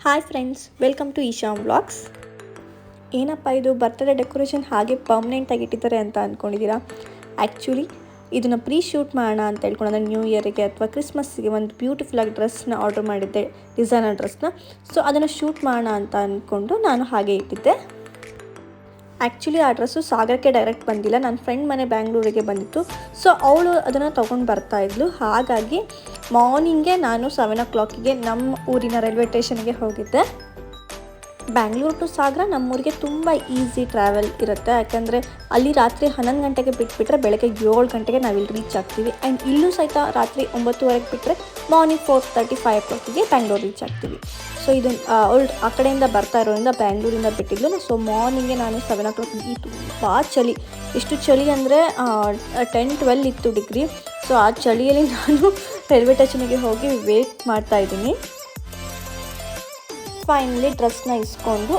Hi friends welcome to Isha vlogs ಏನಪ್ಪ ಇದು? Birthday decoration ಹಾಗೆ ಪರ್ಮನೆಂಟಾಗಿ ಇಟ್ಟಿದ್ದಾರೆ ಅಂತ ಅಂದ್ಕೊಂಡಿದ್ದೀರಾ ಆ್ಯಕ್ಚುಲಿ ಇದನ್ನು ಪ್ರೀ ಶೂಟ್ ಮಾಡೋಣ ಅಂತ ಹೇಳ್ಕೊಂಡು ಅಂದರೆ ನ್ಯೂ ಇಯರಿಗೆ ಅಥವಾ ಕ್ರಿಸ್ಮಸ್ಗೆ ಒಂದು ಬ್ಯೂಟಿಫುಲ್ ಆಗಿ ಡ್ರೆಸ್ನ ಆರ್ಡರ್ ಮಾಡಿದ್ದೆ ಡಿಸೈನರ್ ಡ್ರೆಸ್ನ ಸೊ ಅದನ್ನು ಶೂಟ್ ಮಾಡೋಣ ಅಂತ ಅಂದ್ಕೊಂಡು ನಾನು ಹಾಗೆ ಇಟ್ಟಿದ್ದೆ. ಆ್ಯಕ್ಚುಲಿ ಆ ಡ್ರೆಸ್ಸು ಸಾಗರಕ್ಕೆ ಡೈರೆಕ್ಟ್ ಬಂದಿಲ್ಲ. ನನ್ನ ಫ್ರೆಂಡ್ ಮನೆ ಬ್ಯಾಂಗ್ಳೂರಿಗೆ ಬಂದಿತ್ತು. ಸೊ ಅವಳು ಅದನ್ನು ತೊಗೊಂಡು ಬರ್ತಾ ಇದ್ಲು. ಹಾಗಾಗಿ ಮಾರ್ನಿಂಗೆ ನಾನು ಸೆವೆನ್ ಓ ಕ್ಲಾಕಿಗೆ ನಮ್ಮ ಊರಿನ ರೈಲ್ವೆ ಸ್ಟೇಷನ್ಗೆ ಹೋಗಿದ್ದೆ. ಬ್ಯಾಂಗ್ಳೂರು ಟು ಸಾಗರ ನಮ್ಮೂರಿಗೆ ತುಂಬ ಈಸಿ ಟ್ರಾವೆಲ್ ಇರುತ್ತೆ. ಯಾಕಂದರೆ ಅಲ್ಲಿ ರಾತ್ರಿ ಹನ್ನೊಂದು ಗಂಟೆಗೆ ಬಿಟ್ಬಿಟ್ರೆ ಬೆಳಗ್ಗೆ ಏಳು ಗಂಟೆಗೆ ನಾವಿಲ್ಲಿ ರೀಚ್ ಆಗ್ತೀವಿ. ಆ್ಯಂಡ್ ಇಲ್ಲೂ ಸಹಿತ ರಾತ್ರಿ ಒಂಬತ್ತುವರೆಗೆ ಬಿಟ್ಟರೆ morning four thirty five o ಕ್ಲಾಕಿಗೆ ಬ್ಯಾಂಗ್ಳೂರು ರೀಚ್ ಆಗ್ತೀವಿ. ಸೊ ಇದು ಅವಳು ಆ ಕಡೆಯಿಂದ ಬರ್ತಾ ಇರೋದ್ರಿಂದ ಬ್ಯಾಂಗ್ಳೂರಿಂದ ಬಿಟ್ಟಿದ್ಲು. ಸೊ ಮಾರ್ನಿಂಗೆ ನಾನು ಸೆವೆನ್ ಓ ಕ್ಲಾಕ್ ಈ ತುಂಬ ಚಳಿ. ಎಷ್ಟು ಚಳಿ ಅಂದರೆ ಟೆನ್ ಟ್ವೆಲ್ ಇತ್ತು ಡಿಗ್ರಿ ಸೊ ಆ ಚಳಿಯಲ್ಲಿ ನಾನು ರೈಲ್ವೆ ಸ್ಟೇಷನಿಗೆ ಹೋಗಿ ವೇಟ್ ಮಾಡ್ತಾ ಇದ್ದೀನಿ. ಫೈನಲಿ ಡ್ರೆಸ್ನ ಇಸ್ಕೊಂಡು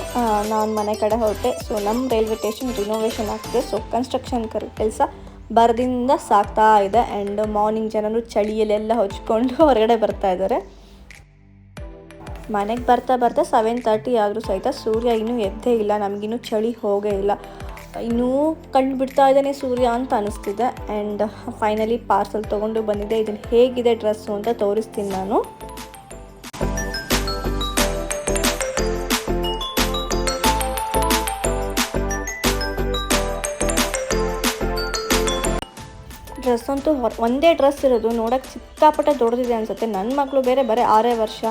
ನಾನು ಮನೆ ಕಡೆ ಹೊರಟೆ. ಸೊ ನಮ್ಮ ರೈಲ್ವೆ ಸ್ಟೇಷನ್ ರಿನೋವೇಷನ್ ಆಗ್ತಿದೆ. ಸೊ ಕನ್ಸ್ಟ್ರಕ್ಷನ್ ಕೆಲಸ ಬರದಿಂದ ಸಾಕ್ತಾ ಇದೆ. ಆ್ಯಂಡ್ ಮಾರ್ನಿಂಗ್ ಜನರು ಚಳಿಯಲ್ಲೆಲ್ಲ ಹೊಚ್ಕೊಂಡು ಹೊರಗಡೆ ಬರ್ತಾ ಇದ್ದಾರೆ. ಮನೆಗೆ ಬರ್ತಾ ಬರ್ತಾ ಸೆವೆನ್ ತರ್ಟಿ ಆದರೂ ಸಹಿತ ಸೂರ್ಯ ಇನ್ನೂ ಎದ್ದೇ ಇಲ್ಲ. ನಮಗಿನ್ನೂ ಚಳಿ ಹೋಗೇ ಇಲ್ಲ. ಇನ್ನೂ ಕಂಡು ಬಿಡ್ತಾ ಇದ್ದಾನೆ ಸೂರ್ಯ ಅಂತ ಅನಿಸ್ತಿದೆ. ಆ್ಯಂಡ್ ಫೈನಲಿ ಪಾರ್ಸಲ್ ತೊಗೊಂಡು ಬಂದಿದೆ ಇದನ್ನು ಹೇಗಿದೆ ಡ್ರೆಸ್ಸು ಅಂತ ತೋರಿಸ್ತೀನಿ ನಾನು. ಡ್ರೆಸ್ ಅಂತೂ ಹೊರ ಒಂದೇ ಡ್ರೆಸ್ ಇರೋದು ನೋಡೋಕ್ಕೆ ಸಿಕ್ಕಾಪಟ್ಟೆ ದೊಡ್ಡದಿದೆ ಅನಿಸುತ್ತೆ. ನನ್ನ ಮಗಳು ಬೇರೆ ಬರೀ ಆರೇ ವರ್ಷ.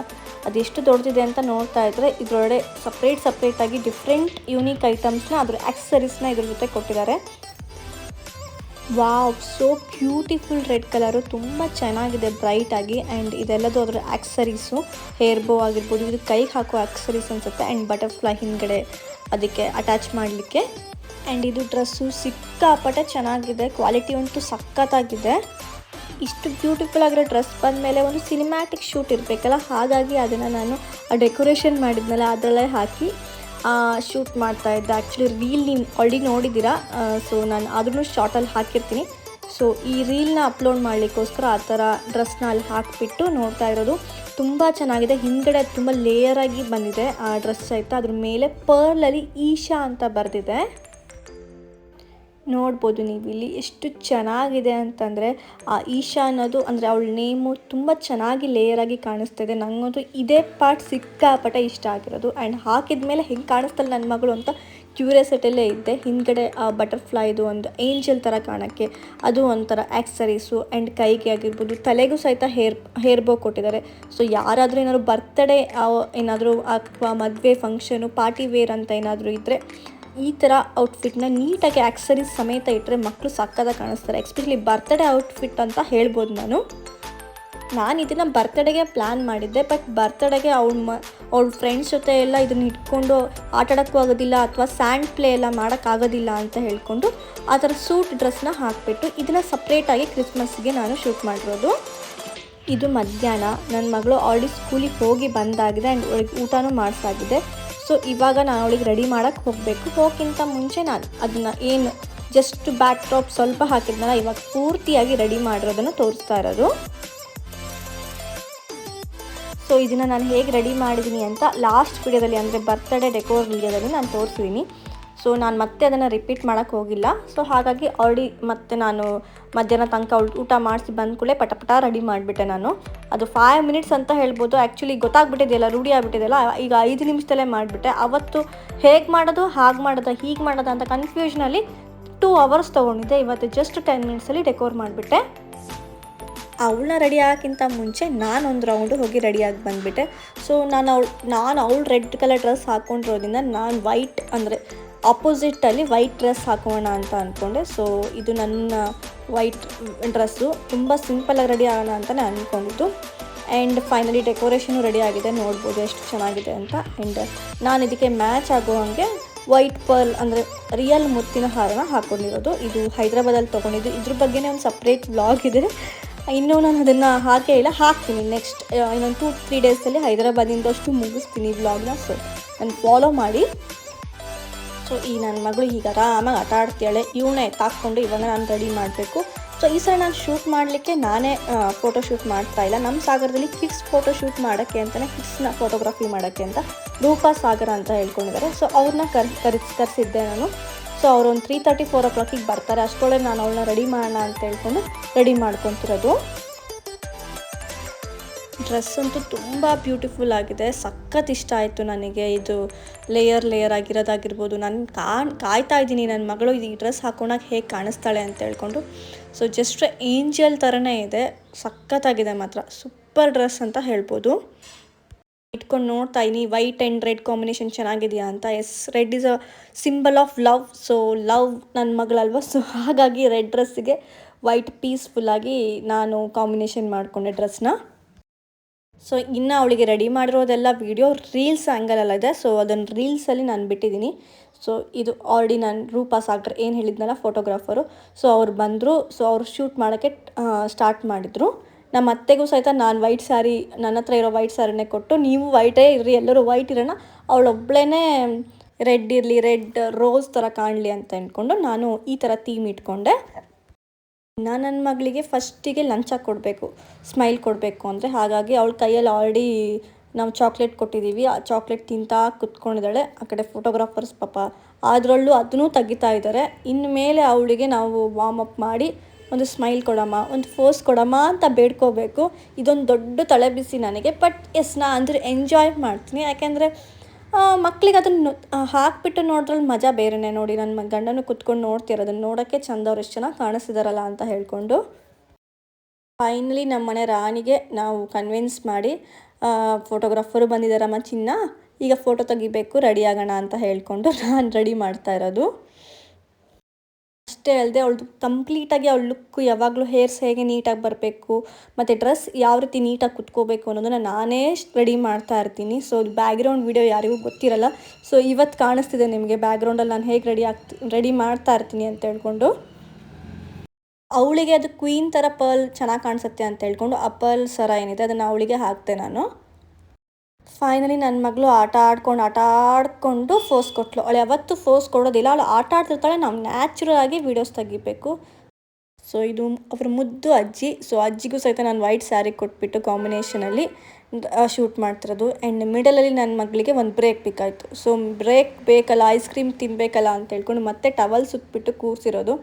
ಅದೆಷ್ಟು ದೊಡ್ಡದಿದೆ ಅಂತ ನೋಡ್ತಾ ಇದ್ದರೆ ಇದರೊಳಗಡೆ ಸಪ್ರೇಟ್ ಸಪ್ರೇಟಾಗಿ ಡಿಫ್ರೆಂಟ್ ಯೂನಿಕ್ ಐಟಮ್ಸ್ನ ಅದ್ರ ಆಕ್ಸರೀಸ್ನ ಇದ್ರ ಜೊತೆ ಕೊಟ್ಟಿದ್ದಾರೆ. Wow so beautiful red colour ತುಂಬ ಚೆನ್ನಾಗಿದೆ ಬ್ರೈಟಾಗಿ ಆ್ಯಂಡ್ ಇದೆಲ್ಲದೂ ಅದರ ಆಕ್ಸರೀಸು ಹೇರ್ ಬೋ ಆಗಿರ್ಬೋದು, ಇದು ಕೈಗೆ ಹಾಕೋ ಆಕ್ಸರೀಸ್ ಅನಿಸುತ್ತೆ ಆ್ಯಂಡ್ ಬಟರ್ಫ್ಲೈ ಹಿಂದ್ಗಡೆ ಅದಕ್ಕೆ ಅಟ್ಯಾಚ್ ಮಾಡಲಿಕ್ಕೆ. ಆ್ಯಂಡ್ ಇದು ಡ್ರೆಸ್ಸು ಸಿಕ್ಕಾಪಟ್ಟೆ ಚೆನ್ನಾಗಿದೆ. ಕ್ವಾಲಿಟಿ ಅಂತೂ ಸಖತ್ತಾಗಿದೆ. ಇಷ್ಟು ಬ್ಯೂಟಿಫುಲ್ ಆಗಿರೋ ಡ್ರೆಸ್ ಬಂದಮೇಲೆ ಒಂದು ಸಿನಿಮ್ಯಾಟಿಕ್ ಶೂಟ್ ಇರಬೇಕಲ್ಲ? ಹಾಗಾಗಿ ಅದನ್ನು ನಾನು ಡೆಕೋರೇಷನ್ ಮಾಡಿದ್ಮೇಲೆ ಅದರಲ್ಲೇ ಹಾಕಿ ಶೂಟ್ ಮಾಡ್ತಾ ಇದ್ದೆ. ಆ್ಯಕ್ಚುಲಿ ರೀಲ್ ನೀವು ಆಲ್ರೆಡಿ ನೋಡಿದ್ದೀರಾ? ಸೊ ನಾನು ಆದ್ರೂ ಶಾರ್ಟಲ್ಲಿ ಹಾಕಿರ್ತೀನಿ. ಸೊ ಈ ರೀಲ್ನ ಅಪ್ಲೋಡ್ ಮಾಡಲಿಕ್ಕೋಸ್ಕರ ಆ ಥರ ಡ್ರೆಸ್ನ ಅಲ್ಲಿ ಹಾಕಿಬಿಟ್ಟು ನೋಡ್ತಾ ಇರೋದು ತುಂಬ ಚೆನ್ನಾಗಿದೆ. ಹಿಂದ್ಗಡೆ ತುಂಬ ಲೇಯರಾಗಿ ಬಂದಿದೆ ಆ ಡ್ರೆಸ್ ಆಯಿತಾ ಅದ್ರ ಮೇಲೆ ಪರ್ಲಲ್ಲಿ ಈಶಾ ಅಂತ ಬರೆದಿದೆ. ನೋಡ್ಬೋದು ನೀವು ಇಲ್ಲಿ ಎಷ್ಟು ಚೆನ್ನಾಗಿದೆ ಅಂತಂದರೆ, ಆ ಈಶಾ ಅನ್ನೋದು ಅಂದರೆ ಅವಳ ನೇಮು ತುಂಬ ಚೆನ್ನಾಗಿ ಲೇಯರಾಗಿ ಕಾಣಿಸ್ತಾ ಇದೆ. ನನಗಂತೂ ಇದೇ ಪಾರ್ಟ್ ಸಿಕ್ಕಾಪಟ್ಟೆ ಇಷ್ಟ ಆಗಿರೋದು. ಆ್ಯಂಡ್ ಹಾಕಿದ ಮೇಲೆ ಹೆಂಗೆ ಕಾಣಿಸ್ತಲ್ಲ ನನ್ನ ಮಗಳು ಅಂತ ಕ್ಯೂರಿಯಾಸಿಟಿಯಲ್ಲೇ ಇದ್ದೆ. ಹಿಂದ್ಗಡೆ ಆ ಬಟರ್ಫ್ಲೈದು ಒಂದು ಏಂಜಲ್ ಥರ ಕಾಣೋಕ್ಕೆ, ಅದು ಒಂಥರ ಆ್ಯಕ್ಸರೀಸು ಆ್ಯಂಡ್ ಕೈಗೆ ಆಗಿರ್ಬೋದು. ತಲೆಗೂ ಸಹಿತ ಹೇರ್ ಹೇರ್ ಬೋ ಕೊಟ್ಟಿದ್ದಾರೆ. ಸೊ ಯಾರಾದರೂ ಏನಾದರೂ ಬರ್ತ್ಡೇ ಏನಾದರೂ ಅಥವಾ ಮದುವೆ ಫಂಕ್ಷನು ಪಾರ್ಟಿ ವೇರ್ ಅಂತ ಏನಾದರೂ ಇದ್ದರೆ ಈ ಥರ ಔಟ್ಫಿಟ್ನ ನೀಟಾಗಿ ಆಕ್ಸರೀಸ್ ಸಮೇತ ಇಟ್ಟರೆ ಮಕ್ಕಳು ಸಕ್ಕದಾಗ ಕಾಣಿಸ್ತಾರೆ. ಎಕ್ಸ್ಪೆಷಲಿ ಬರ್ತ್ಡೇ ಔಟ್ಫಿಟ್ ಅಂತ ಹೇಳ್ಬೋದು ನಾನು. ನಾನು ಇದನ್ನು ಬರ್ತ್ಡೇಗೆ ಪ್ಲ್ಯಾನ್ ಮಾಡಿದ್ದೆ ಬಟ್ ಬರ್ತ್ಡೇಗೆ ಅವ್ಳ ಮ, ಅವ್ಳ ಫ್ರೆಂಡ್ಸ್ ಜೊತೆ ಎಲ್ಲ ಇದನ್ನು ಇಟ್ಕೊಂಡು ಆಟಾಡೋಕ್ಕೂ ಆಗೋದಿಲ್ಲ ಅಥವಾ ಸ್ಯಾಂಡ್ ಪ್ಲೇ ಎಲ್ಲ ಮಾಡೋಕ್ಕಾಗೋದಿಲ್ಲ ಅಂತ ಹೇಳಿಕೊಂಡು ಆ ಥರ ಸೂಟ್ ಡ್ರೆಸ್ನ ಹಾಕಿಬಿಟ್ಟು ಇದನ್ನು ಸಪ್ರೇಟಾಗಿ ಕ್ರಿಸ್ಮಸ್ಗೆ ನಾನು ಶೂಟ್ ಮಾಡಿರೋದು ಇದು ಮಧ್ಯಾಹ್ನ. ನನ್ನ ಮಗಳು ಆಲ್ರೆಡಿ ಸ್ಕೂಲಿಗೆ ಹೋಗಿ ಬಂದಾಗಿದೆ ಆ್ಯಂಡ್ ಊಟನೂ ಮಾಡಿಸಾಗಿದೆ. ಸೊ ಇವಾಗ ನಾನು ಅವಳಿಗೆ ರೆಡಿ ಮಾಡೋಕ್ಕೆ ಹೋಗಬೇಕು. ಹೋಗೋಕ್ಕಿಂತ ಮುಂಚೆ ನಾನು ಅದನ್ನು ಏನು ಜಸ್ಟ್ ಬ್ಯಾಕ್ ಟಾಪ್ ಸ್ವಲ್ಪ ಹಾಕಿದ್ನಲ್ಲ, ಇವಾಗ ಪೂರ್ತಿಯಾಗಿ ರೆಡಿ ಮಾಡಿರೋದನ್ನು ತೋರಿಸ್ತಾ ಇರೋದು. ಸೊ ಇದನ್ನು ನಾನು ಹೇಗೆ ರೆಡಿ ಮಾಡಿದ್ದೀನಿ ಅಂತ ಲಾಸ್ಟ್ ವಿಡಿಯೋದಲ್ಲಿ ಅಂದರೆ ಬರ್ತ್ಡೇ ಡೆಕೋರ್ ವಿಡಿಯೋದಲ್ಲಿ ನಾನು ತೋರಿಸ್ತೀನಿ ಸೊ ನಾನು ಮತ್ತೆ ಅದನ್ನು ರಿಪೀಟ್ ಮಾಡೋಕ್ಕೆ ಹೋಗಿಲ್ಲ. ಸೊ ಹಾಗಾಗಿ ಆಲ್ರೆಡಿ ಮತ್ತೆ ನಾನು ಮಧ್ಯಾಹ್ನ ತನಕ ಊಟ ಮಾಡಿಸಿ ಬಂದ ಕೂಡಲೇ ಪಟಪಟ ಪಟ ರೆಡಿ ಮಾಡಿಬಿಟ್ಟೆ ನಾನು. ಅದು ಫೈವ್ ಮಿನಿಟ್ಸ್ ಅಂತ ಹೇಳ್ಬೋದು. ಆ್ಯಕ್ಚುಲಿ ಗೊತ್ತಾಗ್ಬಿಟ್ಟಿದೆಯಲ್ಲ ರೂಢಿ ಆಗ್ಬಿಟ್ಟಿದೆಯಲ್ಲ ಈಗ ಐದು ನಿಮಿಷದಲ್ಲೇ ಮಾಡಿಬಿಟ್ಟೆ. ಅವತ್ತು ಹೇಗೆ ಮಾಡೋದು, ಹಾಗೆ ಮಾಡೋದು, ಹೀಗೆ ಮಾಡೋದು ಅಂತ ಕನ್ಫ್ಯೂಷನಲ್ಲಿ ಟೂ ಅವರ್ಸ್ ತೊಗೊಂಡಿದ್ದೆ. ಇವತ್ತು ಜಸ್ಟ್ ಟೆನ್ ಮಿನಿಟ್ಸಲ್ಲಿ ಡೆಕೋರ್ ಮಾಡಿಬಿಟ್ಟೆ. ಅವಳನ್ನ ರೆಡಿ ಆಗೋಕ್ಕಿಂತ ಮುಂಚೆ ನಾನು ಒಂದು ರೌಂಡು ಹೋಗಿ ರೆಡಿಯಾಗಿ ಬಂದುಬಿಟ್ಟೆ. ಸೊ ನಾನು ಅವಳು ನಾನು ಅವಳು ರೆಡ್ ಕಲರ್ ಡ್ರೆಸ್ ಹಾಕ್ಕೊಂಡಿರೋದ್ರಿಂದ ನಾನು ವೈಟ್ ಅಂದರೆ ಆಪೋಸಿಟಲ್ಲಿ ವೈಟ್ ಡ್ರೆಸ್ ಹಾಕೋಣ ಅಂತ ಅಂದ್ಕೊಂಡೆ ಸೊ ಇದು ನನ್ನ ವೈಟ್ ಡ್ರೆಸ್ಸು ತುಂಬ ಸಿಂಪಲಾಗಿ ರೆಡಿ ಆಗೋಣ ಅಂತಲೇ ಅಂದ್ಕೊಂಡಿದ್ದು ಆ್ಯಂಡ್ ಫೈನಲಿ ಡೆಕೋರೇಷನು ರೆಡಿ ಆಗಿದೆ. ನೋಡ್ಬೋದು ಎಷ್ಟು ಚೆನ್ನಾಗಿದೆ ಅಂತ. ಆ್ಯಂಡ್ ನಾನು ಇದಕ್ಕೆ ಮ್ಯಾಚ್ ಆಗೋ ಹಾಗೆ ವೈಟ್ ಪರ್ಲ್ ಅಂದರೆ ರಿಯಲ್ ಮುತ್ತಿನ ಹಾರನ ಹಾಕ್ಕೊಂಡಿರೋದು ಇದು ಹೈದ್ರಾಬಾದಲ್ಲಿ ತೊಗೊಂಡಿದ್ದು. ಇದ್ರ ಬಗ್ಗೆನೇ ಒಂದು ಸಪ್ರೇಟ್ ವ್ಲಾಗ್ ಇದೆ. ಇನ್ನೂ ನಾನು ಅದನ್ನು ಹಾಕೇ ಇಲ್ಲ. ಹಾಕ್ತೀನಿ. ನೆಕ್ಸ್ಟ್ ಇನ್ನೊಂದು ಟೂ ತ್ರೀ ಡೇಸಲ್ಲಿ ಹೈದರಾಬಾದಿಂದಷ್ಟು ಮುಗಿಸ್ತೀನಿ ವ್ಲಾಗ್ನ ಸೊ ನಾನು ಫಾಲೋ ಮಾಡಿ. ಸೊ ಈ ನನ್ನ ಮಗಳು ಈಗ ಆರಾಮಾಗಿ ಆಟ ಆಡ್ತಾಳೆ ಇವನ್ನ ತಾಕೊಂಡು ಇವಾಗ ನಾನು ರೆಡಿ ಮಾಡಬೇಕು. ಸೊ ಈ ಸಲ ನಾನು ಶೂಟ್ ಮಾಡಲಿಕ್ಕೆ ನಾನೇ ಫೋಟೋ ಶೂಟ್ ಮಾಡ್ತಾ ಇಲ್ಲ. ನಮ್ಮ ಸಾಗರದಲ್ಲಿ ಕಿಡ್ಸ್ ಫೋಟೋ ಶೂಟ್ ಮಾಡೋಕ್ಕೆ ಅಂತಲೇ ಕಿಡ್ಸ್ನ ಫೋಟೋಗ್ರಫಿ ಮಾಡೋಕ್ಕೆ ಅಂತ ರೂಪಾ ಸಾಗರ ಅಂತ ಹೇಳ್ಕೊಂಡಿದ್ದಾರೆ. ಸೊ ಅವ್ರನ್ನ ಕರ್ ಕರಿ ಕರೆಸಿದ್ದೆ ನಾನು. ಸೊ ಅವ್ರು ಒಂದು ತ್ರೀ ತರ್ಟಿ ಫೋರ್ ಓ ಕ್ಲಾಕಿಗೆ ಬರ್ತಾರೆ. ಅಷ್ಟರೊಳಗೆ ನಾನು ಅವಳನ್ನ ರೆಡಿ ಮಾಡೋಣ ಅಂತ ಹೇಳ್ಕೊಂಡು ರೆಡಿ ಮಾಡ್ಕೊತಿರೋದು. ಡ್ರೆಸ್ ಅಂತೂ ತುಂಬ ಬ್ಯೂಟಿಫುಲ್ ಆಗಿದೆ. ಸಖತ್ ಇಷ್ಟ ಆಯಿತು ನನಗೆ. ಇದು ಲೇಯರ್ ಲೇಯರ್ ಆಗಿರೋದಾಗಿರ್ಬೋದು. ನಾನು ಕಾಣ್, ಕಾಯ್ತಾ ಇದ್ದೀನಿ ನನ್ನ ಮಗಳು ಈ ಡ್ರೆಸ್ ಹಾಕೊಳಕ್ಕೆ ಹೇಗೆ ಕಾಣಿಸ್ತಾಳೆ ಅಂತ ಹೇಳ್ಕೊಂಡು. ಸೊ ಜಸ್ಟ್ ಏಂಜಲ್ ಥರನೇ ಇದೆ. ಸಖತ್ತಾಗಿದೆ ಮಾತ್ರ. ಸೂಪರ್ ಡ್ರೆಸ್ ಅಂತ ಹೇಳ್ಬೋದು. ಇಟ್ಕೊಂಡು ನೋಡ್ತಾ ಇದ್ದೀನಿ. ವೈಟ್ ಆ್ಯಂಡ್ ರೆಡ್ ಕಾಂಬಿನೇಷನ್ ಚೆನ್ನಾಗಿದೆಯಾ ಅಂತ. Yes red is a symbol of love so love ನನ್ನ ಮಗಳಲ್ವ? ಸೊ ಹಾಗಾಗಿ ರೆಡ್ ಡ್ರೆಸ್ಸಿಗೆ ವೈಟ್ ಪೀಸ್ಫುಲ್ಲಾಗಿ ನಾನು ಕಾಂಬಿನೇಷನ್ ಮಾಡಿಕೊಂಡೆ ಡ್ರೆಸ್ನ ಸೊ ಇನ್ನು ಅವಳಿಗೆ ರೆಡಿ ಮಾಡಿರೋದೆಲ್ಲ ವೀಡಿಯೋ ರೀಲ್ಸ್ ಆ್ಯಂಗಲಲ್ಲಿದೆ ಸೊ ಅದನ್ನು ರೀಲ್ಸಲ್ಲಿ ನಾನು ಬಿಟ್ಟಿದ್ದೀನಿ ಸೊ ಇದು ಆಲ್ರೆಡಿ ನಾನು ರೂಪಾ ಸಾಗರ್ ಏನು ಹೇಳಿದ್ನಲ್ಲ ಫೋಟೋಗ್ರಾಫರು ಸೊ ಅವ್ರು ಬಂದರು. ಸೊ ಅವರು ಶೂಟ್ ಮಾಡೋಕ್ಕೆ ಸ್ಟಾರ್ಟ್ ಮಾಡಿದರು. ನಮ್ಮ ಅತ್ತೆಗೂ ಸಹಿತ ನಾನು ವೈಟ್ ಸ್ಯಾರಿ ನನ್ನ ಹತ್ರ ಇರೋ ವೈಟ್ ಸ್ಯಾರಿನೇ ಕೊಟ್ಟು, ನೀವು ವೈಟೇ ಇರ್ರಿ, ಎಲ್ಲರೂ ವೈಟ್ ಇರೋಣ. ಅವಳೊಬ್ಳೇ ರೆಡ್ ಇರಲಿ ರೆಡ್ ರೋಸ್ ಥರ ಕಾಣಲಿ ಅಂತ ಅಂದ್ಕೊಂಡು ನಾನು ಈ ಥರ ಥೀಮ್ ಇಟ್ಕೊಂಡೆ. ನಾನು ನನ್ನ ಮಗಳಿಗೆ ಫಸ್ಟಿಗೆ ಲಂಚ ಕೊಡಬೇಕು, ಸ್ಮೈಲ್ ಕೊಡಬೇಕು ಅಂದರೆ ಹಾಗಾಗಿ ಅವಳ ಕೈಯಲ್ಲಿ ಆಲ್ರೆಡಿ ನಾವು ಚಾಕ್ಲೇಟ್ ಕೊಟ್ಟಿದ್ದೀವಿ ಆ ಚಾಕ್ಲೇಟ್ ತಿಂತಾ ಕುತ್ಕೊಂಡಿದ್ದಾಳೆ, ಆ ಕಡೆ ಫೋಟೋಗ್ರಾಫರ್ಸ್ ಪಾಪ ಅದರಲ್ಲೂ ಅದನ್ನೂ ತೆಗಿತಾ ಇದ್ದಾರೆ ಇನ್ಮೇಲೆ ಅವಳಿಗೆ ನಾವು ವಾರ್ಮ್ ಅಪ್ ಮಾಡಿ ಒಂದು ಸ್ಮೈಲ್ ಕೊಡಮ್ಮ, ಒಂದು ಫೋಸ್ ಕೊಡಮ್ಮ ಅಂತ ಬೇಡ್ಕೋಬೇಕು. ಇದೊಂದು ದೊಡ್ಡ ತಲೆಬಿಸಿ ನನಗೆ ಬಟ್ ಎಸ್ ನಾ ಅಂದರೆ ಎಂಜಾಯ್ ಮಾಡ್ತೀನಿ. ಯಾಕೆಂದರೆ ಮಕ್ಳಿಗೆ ಅದನ್ನು ಹಾಕ್ಬಿಟ್ಟು ನೋಡಿದ್ರಲ್ಲಿ ಮಜಾ ಬೇರೆನೇ ನೋಡಿ. ನನ್ನ ಗಂಡನೂ ಕುತ್ಕೊಂಡು ನೋಡ್ತೀರ ಅದನ್ನು ನೋಡೋಕ್ಕೆ ಚಂದ ಅವ್ರು ಎಷ್ಟು ಚೆನ್ನಾಗಿ ಕಾಣಿಸ್ತಿದಾರಲ್ಲ ಅಂತ ಹೇಳಿಕೊಂಡು. ಫೈನಲಿ ನಮ್ಮ ಮನೆ ರಾಣಿಗೆ ನಾವು ಕನ್ವಿನ್ಸ್ ಮಾಡಿ ಫೋಟೋಗ್ರಾಫರು ಬಂದಿದ್ದಾರಮ್ಮ ಚಿನ್ನ, ಈಗ ಫೋಟೋ ತೆಗಿಬೇಕು ರೆಡಿ ಆಗೋಣ ಅಂತ ಹೇಳಿಕೊಂಡು ನಾನು ರೆಡಿ ಮಾಡ್ತಾ ಇರೋದು. ಅಷ್ಟೇ ಅಲ್ಲದೆ ಅವಳದು ಕಂಪ್ಲೀಟಾಗಿ ಅವಳ ಲುಕ್ ಯಾವಾಗಲೂ ಹೇರ್ಸ್ ಹೇಗೆ ನೀಟಾಗಿ ಬರಬೇಕು, ಮತ್ತು ಡ್ರೆಸ್ ಯಾವ ರೀತಿ ನೀಟಾಗಿ ಕುತ್ಕೋಬೇಕು ಅನ್ನೋದನ್ನು ನಾನೇ ರೆಡಿ ಮಾಡ್ತಾ ಇರ್ತೀನಿ. ಸೊ ಬ್ಯಾಗ್ರೌಂಡ್ ವೀಡಿಯೋ ಯಾರಿಗೂ ಗೊತ್ತಿರಲ್ಲ. ಸೊ ಇವತ್ತು ಕಾಣಿಸ್ತಿದೆ ನಿಮಗೆ ಬ್ಯಾಗ್ರೌಂಡಲ್ಲಿ ನಾನು ಹೇಗೆ ರೆಡಿ ಆಗ್ತಿ ರೆಡಿ ಮಾಡ್ತಾ ಇರ್ತೀನಿ ಅಂತ ಹೇಳ್ಕೊಂಡು. ಅವಳಿಗೆ ಅದು ಕ್ವೀನ್ ಥರ ಪರ್ಲ್ ಚೆನ್ನಾಗಿ ಕಾಣಿಸುತ್ತೆ ಅಂತ ಹೇಳ್ಕೊಂಡು ಆ ಪರ್ಲ್ ಸರ ಏನಿದೆ ಅದನ್ನು ಅವಳಿಗೆ ಹಾಕ್ತೆ ನಾನು. ಫೈನಲಿ ನನ್ನ ಮಗಳು ಆಟ ಆಡ್ಕೊಂಡು ಆಟ ಆಡ್ಕೊಂಡು ಫೋಸ್ ಕೊಟ್ಲು. ಅವಳು ಯಾವತ್ತೂ ಫೋಸ್ ಕೊಡೋದಿಲ್ಲ. ಅವಳು ಆಟ ಆಡ್ತಿರ್ತಾಳೆ. ನಾವು ನ್ಯಾಚುರಲ್ ಆಗಿ ವೀಡಿಯೋಸ್ ತೆಗಿಬೇಕು. ಸೊ ಇದು ಅವ್ರ ಮುದ್ದು ಅಜ್ಜಿ. ಸೊ ಅಜ್ಜಿಗೂ ಸಹಿತ ನಾನು ವೈಟ್ ಸ್ಯಾರಿ ಕೊಟ್ಬಿಟ್ಟು ಕಾಂಬಿನೇಷನಲ್ಲಿ ಶೂಟ್ ಮಾಡ್ತಿರೋದು. ಆ್ಯಂಡ್ ಮಿಡಲಲ್ಲಿ ನನ್ನ ಮಗಳಿಗೆ ಒಂದು ಬ್ರೇಕ್ ಬೇಕಾಯಿತು. ಸೊ ಬ್ರೇಕ್ ಬೇಕಲ್ಲ ಐಸ್ ಕ್ರೀಮ್ ತಿನ್ನಬೇಕಲ್ಲ ಅಂತ ಹೇಳ್ಕೊಂಡು ಮತ್ತೆ ಟವಲ್ ಸುತ್ತಬಿಟ್ಟು ಕೂರಿಸಿರೋದು.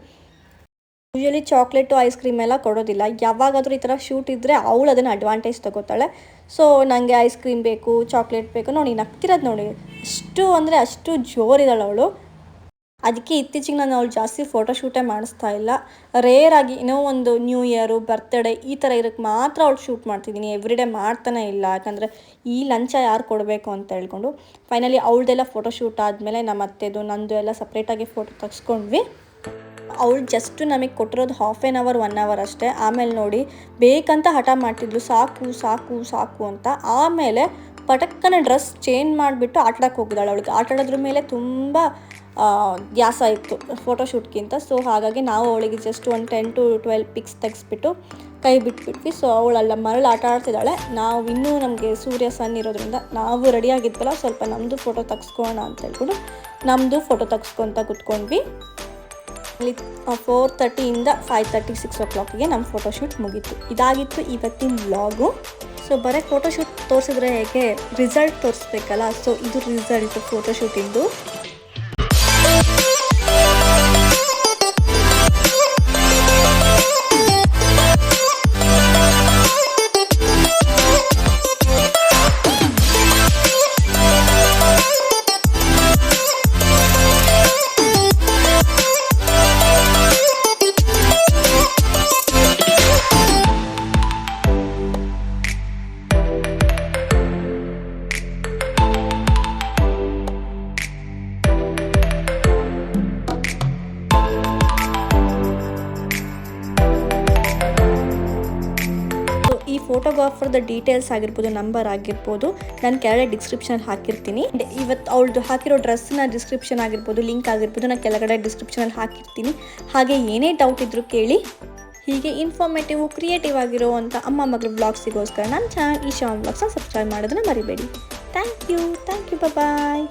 ಯೂಶಲಿ ಚಾಕ್ಲೇಟು ಐಸ್ ಕ್ರೀಮ್ ಎಲ್ಲ ಕೊಡೋದಿಲ್ಲ. ಯಾವಾಗಾದರೂ ಈ ಥರ ಶೂಟ್ ಇದ್ದರೆ ಅವಳು ಅದನ್ನು ಅಡ್ವಾಂಟೇಜ್ ತಗೋತಾಳೆ. ಸೊ ನನಗೆ ಐಸ್ ಕ್ರೀಮ್ ಬೇಕು ಚಾಕ್ಲೇಟ್ ಬೇಕು ನೋಡಿ ನಗ್ತಿರೋದು ನೋಡಿ. ಅಷ್ಟು ಅಂದರೆ ಅಷ್ಟು ಜೋರಿದ್ದಾಳೆ ಅವಳು. ಅದಕ್ಕೆ ಇತ್ತೀಚೆಗೆ ನಾನು ಅವಳು ಜಾಸ್ತಿ ಫೋಟೋ ಶೂಟೇ ಮಾಡಿಸ್ತಾ ಇಲ್ಲ. ರೇರಾಗಿ ಏನೋ ಒಂದು ನ್ಯೂ ಇಯರು ಬರ್ತ್ಡೇ ಈ ಥರ ಇರೋಕ್ಕೆ ಮಾತ್ರ ಅವಳು ಶೂಟ್ ಮಾಡ್ತಿದ್ದೀನಿ. ಎವ್ರಿ ಡೇ ಮಾಡ್ತಾನೆ ಇಲ್ಲ. ಯಾಕಂದರೆ ಈ ಲಂಚ ಯಾರು ಕೊಡಬೇಕು ಅಂತ ಹೇಳ್ಕೊಂಡು. ಫೈನಲಿ ಅವಳದೆಲ್ಲ ಫೋಟೋ ಶೂಟ್ ಆದಮೇಲೆ ನಮ್ಮ ಅತ್ತೆದು ನಂದು ಎಲ್ಲ ಸಪ್ರೇಟಾಗಿ ಫೋಟೋ ತೆಗ್ಸ್ಕೊಂಡ್ವಿ. ಅವಳು ಜಸ್ಟ್ ನಮಗೆ ಕೊಟ್ಟಿರೋದು half an hour one hour ಅಷ್ಟೇ. ಆಮೇಲೆ ನೋಡಿ, ಬೇಕಂತ ಹಠ ಮಾಡ್ತಿದ್ಲು. ಸಾಕು ಸಾಕು ಸಾಕು ಅಂತ. ಆಮೇಲೆ ಪಟಕ್ಕನೆ ಡ್ರೆಸ್ ಚೇಂಜ್ ಮಾಡಿಬಿಟ್ಟು ಆಟಾಡಕ್ಕೆ ಹೋಗಿದ್ದಾಳೆ ಅವಳಿಗೆ. ಆಟಾಡೋದ್ರ ಮೇಲೆ ತುಂಬ ದ್ಯಾಸ ಇತ್ತು ಫೋಟೋಶೂಟ್ಗಿಂತ ಸೊ ಹಾಗಾಗಿ ನಾವು ಅವಳಿಗೆ ಜಸ್ಟ್ ಒಂದು ಟೆನ್ ಟು ಟ್ವೆಲ್ ಪಿಕ್ಸ್ ತೆಗೆಸ್ಬಿಟ್ಟು ಕೈ ಬಿಟ್ಬಿಟ್ವಿ. ಸೊ ಅವಳೆಲ್ಲ ಮರಳು ಆಟ ಆಡ್ತಿದ್ದಾಳೆ. ನಾವು ಇನ್ನೂ ನಮಗೆ ಸೂರ್ಯ ಸನ್ ಇರೋದ್ರಿಂದ ನಾವು ರೆಡಿಯಾಗಿದ್ವಲ್ಲ ಸ್ವಲ್ಪ ನಮ್ಮದು ಫೋಟೋ ತೆಗ್ಸ್ಕೊಳ್ಳೋಣ ಅಂತ ಹೇಳ್ಬಿಟ್ಟು ನಮ್ಮದು ಫೋಟೋ ತೆಗ್ಸ್ಕೊತ ಕುತ್ಕೊಂಡ್ವಿ. ಅಲ್ಲಿ ಫೋರ್ ತರ್ಟಿಯಿಂದ ಫೈವ್ ತರ್ಟಿ ಸಿಕ್ಸ್ ಓ ಕ್ಲಾಕಿಗೆ ನಮ್ಮ ಫೋಟೋಶೂಟ್ ಮುಗೀತು. ಇದಾಗಿತ್ತು ಇವತ್ತಿನ ವ್ಲಾಗು ಸೊ ಬರೀ ಫೋಟೋಶೂಟ್ ತೋರಿಸಿದ್ರೆ ಹೇಗೆ? ರಿಸಲ್ಟ್ ತೋರಿಸ್ಬೇಕಲ್ಲ? ಸೊ ಇದು ರಿಸಲ್ಟ್ ಫೋಟೋಶೂಟಿಂದು ಫೋಟೋಗ್ರಾಫರ್ದ ಡೀಟೇಲ್ಸ್ ಆಗಿರ್ಬೋದು ನಂಬರ್ ಆಗಿರ್ಬೋದು, ನಾನು ಕೆಳಗಡೆ ಡಿಸ್ಕ್ರಿಪ್ಷನ್ ಹಾಕಿರ್ತೀನಿ. ಇವತ್ತು ಅವಳದು ಹಾಕಿರೋ ಡ್ರೆಸ್ನ ಡಿಸ್ಕ್ರಿಪ್ಷನ್ ಆಗಿರ್ಬೋದು ಲಿಂಕ್ ಆಗಿರ್ಬೋದು, ನಾನು ಕೆಳಗಡೆ ಡಿಸ್ಕ್ರಿಪ್ಷನಲ್ಲಿ ಹಾಕಿರ್ತೀನಿ. ಹಾಗೆ ಏನೇ ಡೌಟ್ ಇದ್ದರೂ ಕೇಳಿ. ಹೀಗೆ ಇನ್ಫಾರ್ಮೇಟಿವ್ ಕ್ರಿಯೇಟಿವ್ ಆಗಿರುವಂಥ ಅಮ್ಮ ಮಗಳ ಬ್ಲಾಗ್ಸಿಗೋಸ್ಕರ ನನ್ನ ಚಾನಲ್ ಈ ಶಾನ್ ಬ್ಲಾಗ್ಸ್ನ ಸಬ್ಸ್ಕ್ರೈಬ್ ಮಾಡೋದನ್ನ ಮರಿಬೇಡಿ. Thank you thank you bye